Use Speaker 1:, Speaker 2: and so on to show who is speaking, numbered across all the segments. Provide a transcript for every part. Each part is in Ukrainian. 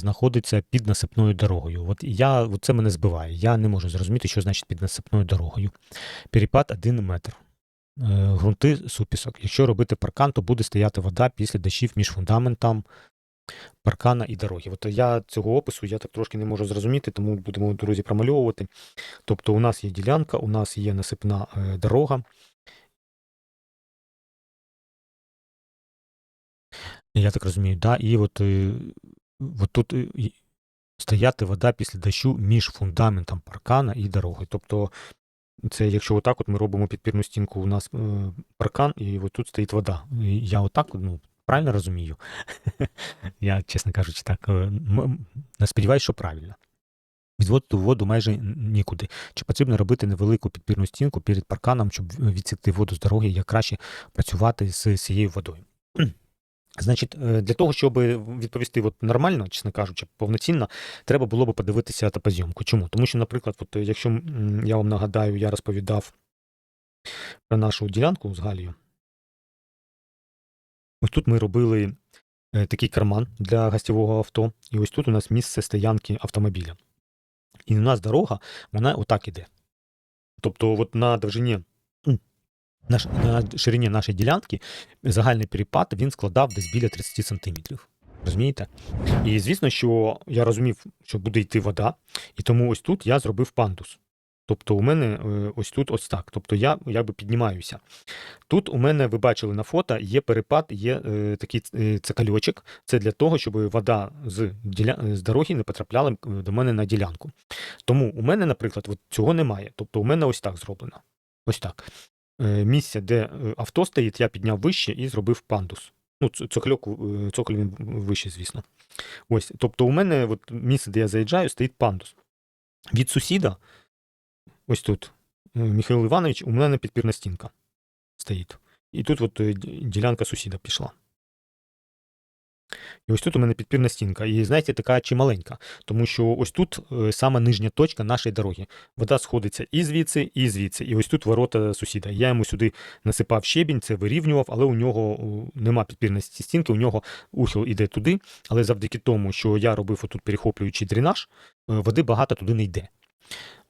Speaker 1: знаходиться під насипною дорогою. От я, от це мене збиває. Я не можу зрозуміти, що значить під насипною дорогою. Перепад 1 метр. Е, Грунти супісок. Якщо робити паркан, то буде стояти вода після дощів між фундаментом паркана і дороги. От я цього опису я так трошки не можу зрозуміти, тому будемо, друзі, промальовувати. Тобто, у нас є ділянка, у нас є насипна е, дорога. Я так розумію, да, і от, е, от тут е, стояти вода після дощу між фундаментом паркана і дорогою. Тобто, це якщо отак от ми робимо підпірну стінку, у нас е, паркан, і от тут стоїть вода. Я отак, ну, правильно розумію? Я, чесно кажучи, так е, сподіваюся, що правильно. Відводити воду майже нікуди. Чи потрібно робити невелику підпірну стінку перед парканом, щоб відсікти воду з дороги, як краще працювати з цією водою? Значить, е, для того, щоб відповісти от нормально, чесно кажучи, повноцінно, треба було б подивитися топозйомку. Чому? Тому що, наприклад, от е, якщо я вам нагадаю, я розповідав про нашу ділянку з Галією. Ось тут ми робили е, такий карман для гостєвого авто, і ось тут у нас місце стоянки автомобіля. І у нас дорога, вона отак іде. Тобто, от на довжині, на ширині нашої ділянки загальний перепад він складав десь біля 30 сантиметрів. Розумієте? І звісно, що я розумів, що буде йти вода, і тому ось тут я зробив пандус. Тобто у мене е, ось тут ось так. Тобто я якби піднімаюся. Тут у мене, ви бачили на фото, є перепад, є е, такий е, цикальочок. Це для того, щоб вода з, діля... з дороги не потрапляла е, до мене на ділянку. Тому у мене, наприклад, от цього немає. Тобто у мене ось так зроблено. Ось так. Е, Місце, де е, авто стоїть, я підняв вище і зробив пандус. Ну, цокольок, е, цоколь він вище, звісно. Ось. Тобто, у мене от місце, де я заїжджаю, стоїть пандус. Від сусіда, ось тут, Михайло Іванович, у мене підпірна стінка стоїть. І тут от ділянка сусіда пішла. І ось тут у мене підпірна стінка. І знаєте, така чималенька, тому що ось тут е, саме нижня точка нашої дороги. Вода сходиться і звідси, і звідси. І ось тут ворота сусіда. Я йому сюди насипав щебінь, це вирівнював, але у нього нема підпірної стінки, у нього ухил іде туди. Але завдяки тому, що я робив отут перехоплюючий дренаж, е, води багато туди не йде.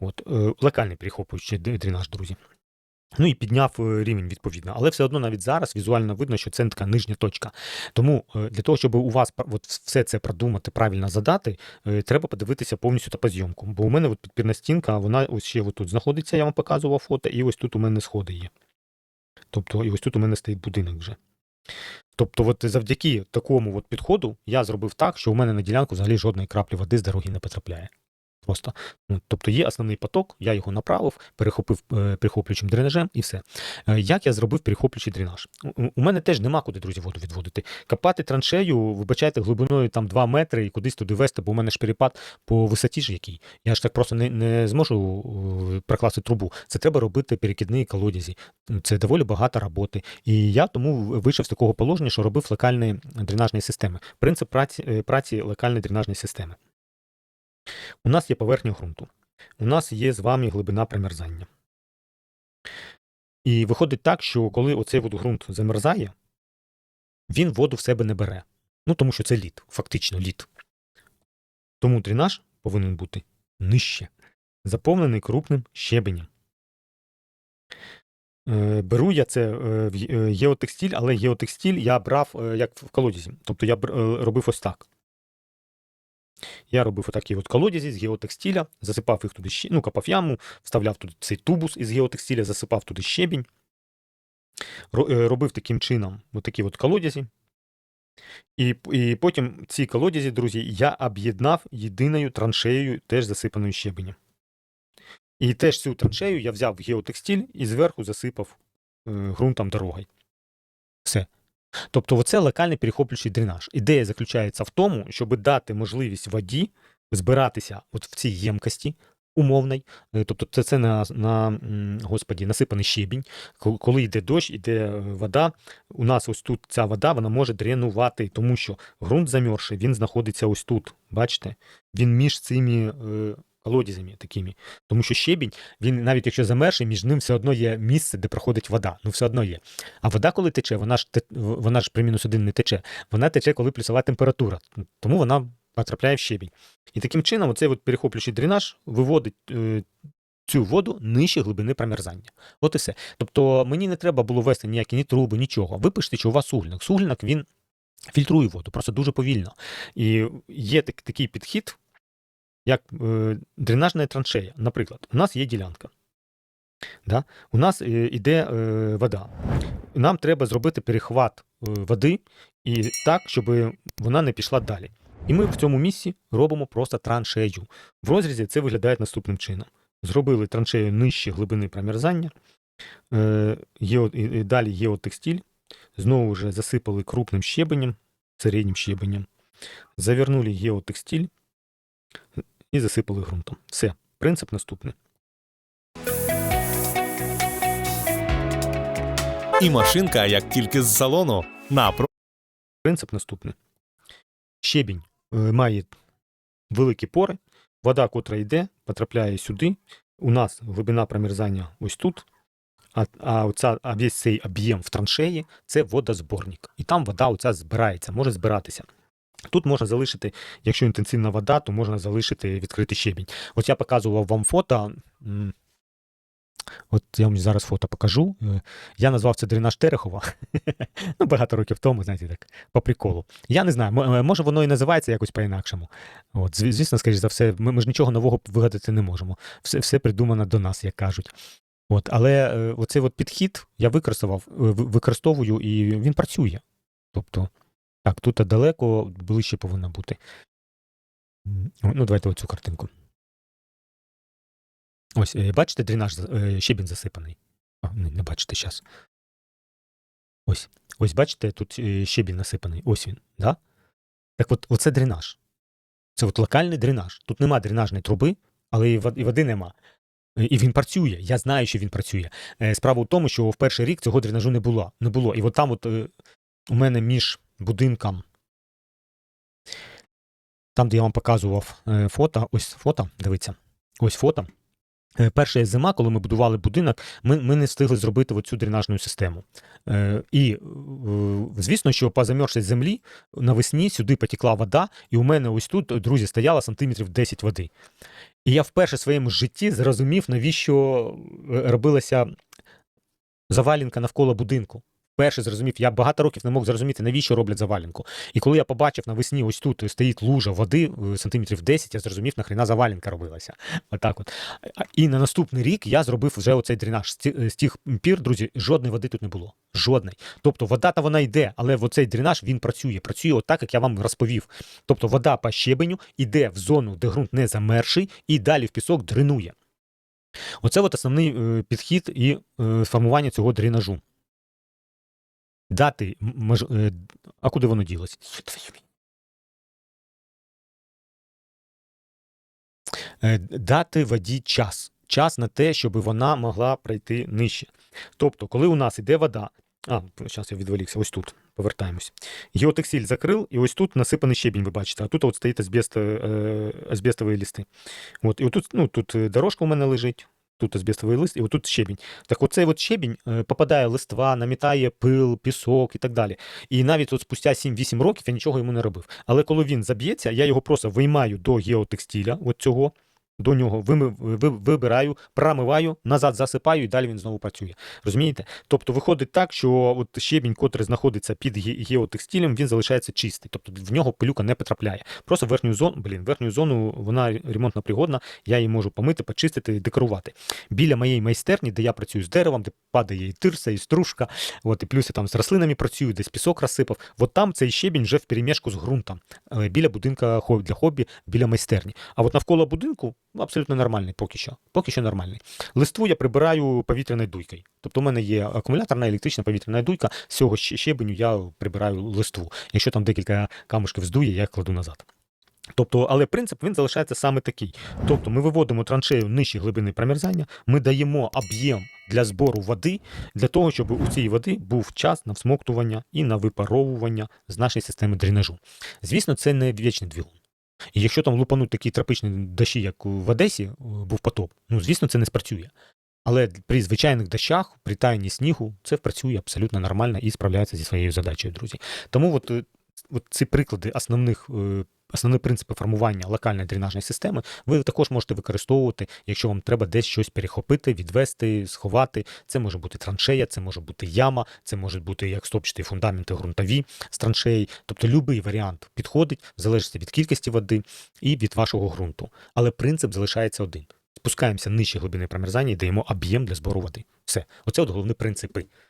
Speaker 1: От, е, локальний перехоплюючий дренаж, друзі. Ну і підняв е, рівень відповідно. Але все одно навіть зараз візуально видно, що це така нижня точка. Тому е, для того, щоб у вас от все це продумати, правильно задати, е, треба подивитися повністю топозйомку. Бо у мене от підпірна стінка, вона ось ще тут знаходиться, я вам показував фото, і ось тут у мене сходи є. Тобто, і ось тут у мене стоїть будинок вже. Тобто, от завдяки такому от підходу я зробив так, що у мене на ділянку взагалі жодної краплі води з дороги не потрапляє. Просто. Ну, тобто є основний поток, я його направив, перехопив е, перехоплюючим дренажем і все. Е, як я зробив перехоплюючий дренаж? У, мене теж нема куди, друзі, воду відводити. Копати траншею, вибачайте, глибиною там 2 метри і кудись туди вести, бо у мене ж перепад по висоті ж який. Я ж так просто не, не зможу е, прокласти трубу. Це треба робити перекидні колодязі. Це доволі багато роботи. І я тому вийшов з такого положення, що робив локальні дренажні системи. Принцип праці, праці локальної дренажної системи. У нас є поверхня ґрунту. У нас є з вами глибина примерзання. І виходить так, що коли оцей ґрунт замерзає, він воду в себе не бере. Ну, тому що це лід, фактично лід. Тому дренаж повинен бути нижче, заповнений крупним щебенем. Е, Беру я це е, в е, геотекстиль, але геотекстиль я брав як в колодязі. Тобто я робив ось так. Я робив отакі от колодязі з геотекстиля, засипав їх туди ну, копав яму, вставляв туди цей тубус із геотекстиля, засипав туди щебінь. Е, Робив таким чином отакі от колодязі. І, і потім ці колодязі, друзі, я об'єднав єдиною траншеєю, теж засипаною щебенем. І теж цю траншею я взяв геотекстиль і зверху засипав е, ґрунтом дорогою. Все. Тобто, оце локальний перехоплюючий дренаж. Ідея заключається в тому, щоб дати можливість воді збиратися от в цій ємкості умовній. Е, Тобто, це, це на, на господі, насипаний щебінь. Коли йде дощ, йде е, вода. У нас ось тут ця вода вона може дренувати, тому що ґрунт замерзший, він знаходиться ось тут. Бачите? Він між цими е, колодязями такими. Тому що щебінь, він навіть якщо замерзший, між ним все одно є місце, де проходить вода. Ну, все одно є. А вода, коли тече, вона ж вона ж при мінус один не тече. Вона тече, коли плюсова температура. Тому вона потрапляє в щебінь. І таким чином, оцей от перехоплюючий дренаж виводить е, цю воду нижче глибини промерзання. От і все. Тобто мені не треба було вести ніякі ні труби, нічого. Ви пишете, що у вас суглінок. Суглінок він фільтрує воду, просто дуже повільно. І є так, такий підхід, як е, дренажна траншея. Наприклад, у нас є ділянка. Да? У нас е, іде е, вода. Нам треба зробити перехват е, води і так, щоб вона не пішла далі. І ми в цьому місці робимо просто траншею. В розрізі це виглядає наступним чином. Зробили траншею нижче глибини промерзання, е, гео, і, далі геотекстиль, знову ж засипали крупним щебенем, середнім щебенем, завернули геотекстиль і засипали ґрунтом. Все, принцип наступний.
Speaker 2: І машинка, як тільки з салону, на
Speaker 1: Принцип наступний. Щебінь е, має великі пори, вода, котра йде, потрапляє сюди. У нас глибина промерзання ось тут. А, а, оця, а весь цей об'єм в траншеї це водозборник. І там вода оця збирається, може збиратися. Тут можна залишити, якщо інтенсивна вода, то можна залишити відкритий щебінь. Ось я показував вам фото. От я вам зараз фото покажу. Е, Я назвав це дренаж Терехова. ну, багато років тому, знаєте, так, по приколу. Я не знаю, е, може воно і називається якось по-інакшому. От, звісно, скоріш за все, ми, ми ж нічого нового вигадати не можемо. Все, все придумано до нас, як кажуть. От, але е, оцей от підхід я використовував, використовую, і він працює. Тобто, так, тут далеко ближче повинно бути. Ну, давайте оцю картинку. Ось, е, бачите, дренаж, е, щебінь засипаний. А, не, не бачите зараз. Ось. Ось бачите, тут е, щебінь насипаний. Ось він. Да? Так от, оце дренаж. Це от локальний дренаж. Тут нема дренажної труби, але і води нема. І він працює. Я знаю, що він працює. Справа в тому, що в перший рік цього дренажу не було. Не було. І от там, от у мене між будинком, там, де я вам показував е, фото, ось фото, дивіться, ось фото. Е, Перша зима, коли ми будували будинок, ми, ми не встигли зробити оцю дренажну систему. Е, і, е, звісно, що по замерзшій землі навесні сюди потекла вода, і у мене ось тут, друзі, стояло сантиметрів 10 води. І я вперше в своєму житті зрозумів, навіщо робилася завалінка навколо будинку. Вперше зрозумів, я багато років не мог зрозуміти, навіщо роблять завалінку. І коли я побачив навесні, ось тут стоїть лужа води е, сантиметрів 10, я зрозумів, нахрена завалінка робилася. Отак от. І на наступний рік я зробив вже оцей дренаж. З З тих пір, друзі, жодної води тут не було. Жодної. Тобто вода та вона йде, але оцей дренаж він працює. Працює отак, як я вам розповів. Тобто вода по щебеню йде в зону, де ґрунт не замерший, і далі в пісок дренує. Оце от основний е, підхід і е, формування цього дренажу. Дати мож... е, А куди воно ділося? Дати воді час. Час на те, щоб вона могла пройти нижче. Тобто, коли у нас іде вода. А, зараз я відволікся, ось тут. Повертаємось. Геотексиль закрив, і ось тут насипаний щебінь, ви бачите, а тут от стоїть азбест, е, азбестові листи. От, і отут, ну, тут е, дорожка у мене лежить, тут азбестовий лист, і отут щебінь. Так оцей от щебінь попадає попадає листва, намітає пил, пісок і так далі. І навіть от спустя 7-8 років я нічого йому не робив. Але коли він заб'ється, я його просто виймаю до геотекстиля, от цього, до нього вибираю, промиваю, назад засипаю, і далі він знову працює. Розумієте? Тобто виходить так, що от щебінь, котрий знаходиться під ге- геотекстилем, він залишається чистий. Тобто в нього пилюка не потрапляє. Просто верхню зону, блін, верхню зону вона ремонтно пригодна, я її можу помити, почистити, декорувати. Біля моєї майстерні, де я працюю з деревом, де падає і тирса, і стружка, от, і плюс я там з рослинами працюю, десь пісок розсипав. От там цей щебінь вже в перемішку з ґрунтом, е, біля будинка для хобі, біля майстерні. А от навколо будинку абсолютно нормальний поки що. Поки що нормальний. Листву я прибираю повітряною дуйкою. Тобто у мене є акумуляторна електрична повітряна дуйка, з цього щебеню я прибираю листву. Якщо там декілька камушків здує, я їх кладу назад. Тобто, але принцип він залишається саме такий. Тобто ми виводимо траншею нижчі глибини промерзання, ми даємо об'єм для збору води, для того, щоб у цій води був час на всмоктування і на випаровування з нашої системи дренажу. Звісно, це не вічний двигун. І якщо там лупануть такі тропічні дощі, як в Одесі е, був потоп, ну звісно, це не спрацює. Але при звичайних дощах, при таянні снігу, це працює абсолютно нормально і справляється зі своєю задачею, друзі. Тому от е, от ці приклади основних. е, Основні принципи формування локальної дренажної системи ви також можете використовувати, якщо вам треба десь щось перехопити, відвести, сховати. Це може бути траншея, це може бути яма, це може бути як стопчаті фундаменти ґрунтові з траншеї. Тобто будь-який варіант підходить, залежить від кількості води і від вашого ґрунту. Але принцип залишається один: спускаємося нижче глибини промерзання і даємо об'єм для збору води. Все, оце от головні принципи.